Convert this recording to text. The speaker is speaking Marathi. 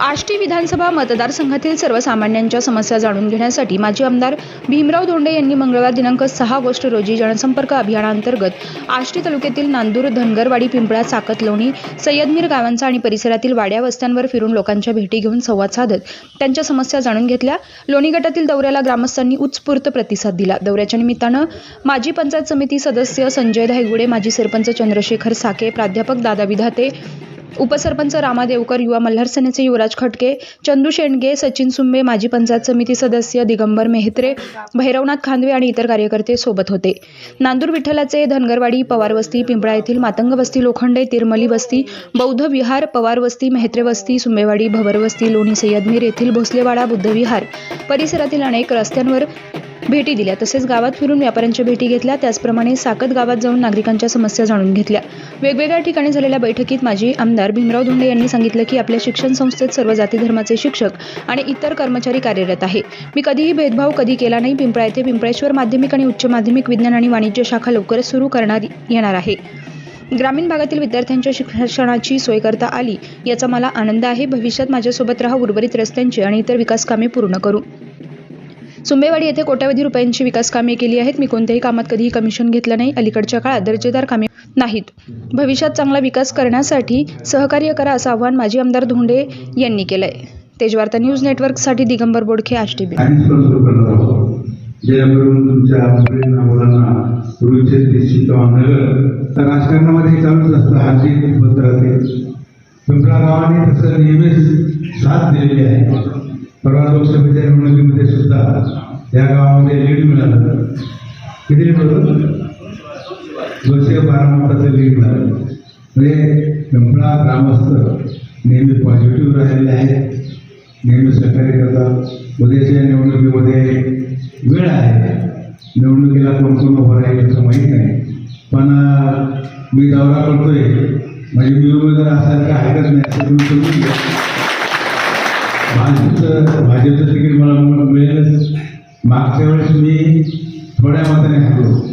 आष्टी विधानसभा मतदारसंघातील सर्वसामान्यांच्या समस्या जाणून घेण्यासाठी माजी आमदार भीमराव धोंडे यांनी मंगळवार दिनांक सहा ऑगस्ट रोजी जनसंपर्क अभियानांतर्गत आष्टी तालुक्यातील नांदूर धनगरवाडी पिंपळा साकत लोणी सय्यदमीर गावांचा आणि परिसरातील वाड्या वस्त्यांवर फिरून लोकांच्या भेटी घेऊन संवाद साधत त्यांच्या समस्या जाणून घेतल्या. लोणी गटातील दौऱ्याला ग्रामस्थांनी उत्स्फूर्त प्रतिसाद दिला. दौऱ्याच्या निमित्तानं माजी पंचायत समिती सदस्य संजय धायगुडे माजी सरपंच चंद्रशेखर साके प्राध्यापक दादा विधाते उपसरपंच रामा देवकर युवा मल्हार सेनेचे युवराज खटके चंदू शेंडगे सचिन सुंबे माजी पंचायत समिती सदस्य दिगंबर मेहत्रे भैरवनाथ खांदवे आणि इतर कार्यकर्ते सोबत होते. नांदूर विठ्ठलाचे धनगरवाडी पवार वस्ती पिंपळा येथील मातंग वस्ती लोखंडे तिरमली वस्ती बौद्ध विहार पवार वस्ती मेहत्रे वस्ती सुंबेवाडी भवर वस्ती लोणी सय्यदमीर येथील भोसलेवाडा बुद्धविहार परिसरातील अनेक रस्त्यांवर भेटी दिल्या. तसेच गावात फिरून व्यापाऱ्यांच्या भेटी घेतल्या. त्याचप्रमाणे साकत गावात जाऊन नागरिकांच्या समस्या जाणून घेतल्या. वेगवेगळ्या ठिकाणी झालेल्या बैठकीत माजी आमदार भीमराव धोंडे यांनी सांगितलं की आपल्या शिक्षण संस्थेत सर्व जाती धर्माचे शिक्षक आणि इतर कर्मचारी कार्यरत आहे. मी कधीही भेदभाव कधी केला नाही. पिंपळा येथे पिंपळेश्वर माध्यमिक आणि उच्च माध्यमिक विज्ञान आणि वाणिज्य शाखा लवकरच सुरू करणार येणार आहे. ग्रामीण भागातील विद्यार्थ्यांच्या शिक्षणाची सोय करता आली याचा मला आनंद आहे. भविष्यात माझ्यासोबत राहा उर्वरित रस्त्यांची आणि इतर विकास कामे पूर्ण करू. सुंबेवाडी येथे कोट्यावधी रुपयांची विकास कामे केली आहेत. मी कोणत्याही कामात कधीही कमिशन घेतलं नाही. अलीकडच्या काळात दर्जेदार कामे नाहीत. भविष्यात चांगला विकास करण्यासाठी सहकार्य करा असं आवाहन माजी आमदार धोंडे यांनी केलंय. तेजवार्ता न्यूज नेटवर्कसाठी दिगंबर बोडखे आष्टीबी आणि जेणेकरून तुमच्या मुलींना मुलांना तर राजकारणामध्ये चालूच असतं हार्दिक राहते पिंपळा गावाने तसं नेहमीच साथ दिलेली आहे. परवा लोकसभेच्या निवडणुकीमध्ये सुद्धा या गावामध्ये लीड मिळालं. किती लीड होतं? दोनशे बारा मताचं लीड मिळालं म्हणजे पिंपळा ग्रामस्थ नेहमी पॉझिटिव्ह राहिलेले आहेत. नेहमी सहकार्य करतात. उद्याच्या निवडणुकीमध्ये वेळ आहे. निवडणुकीला कोण कोण उभं राहील याचं माहीत नाही. पण मी दौरा करतोय. म्हणजे मी उमेदवार असायला काय हरकत नाही असं तुम्ही समजून घ्या. भाजपचं भाजपचं तिकीट मला मिळेलच मागच्या वेळेस मी थोड्या मताने हरलो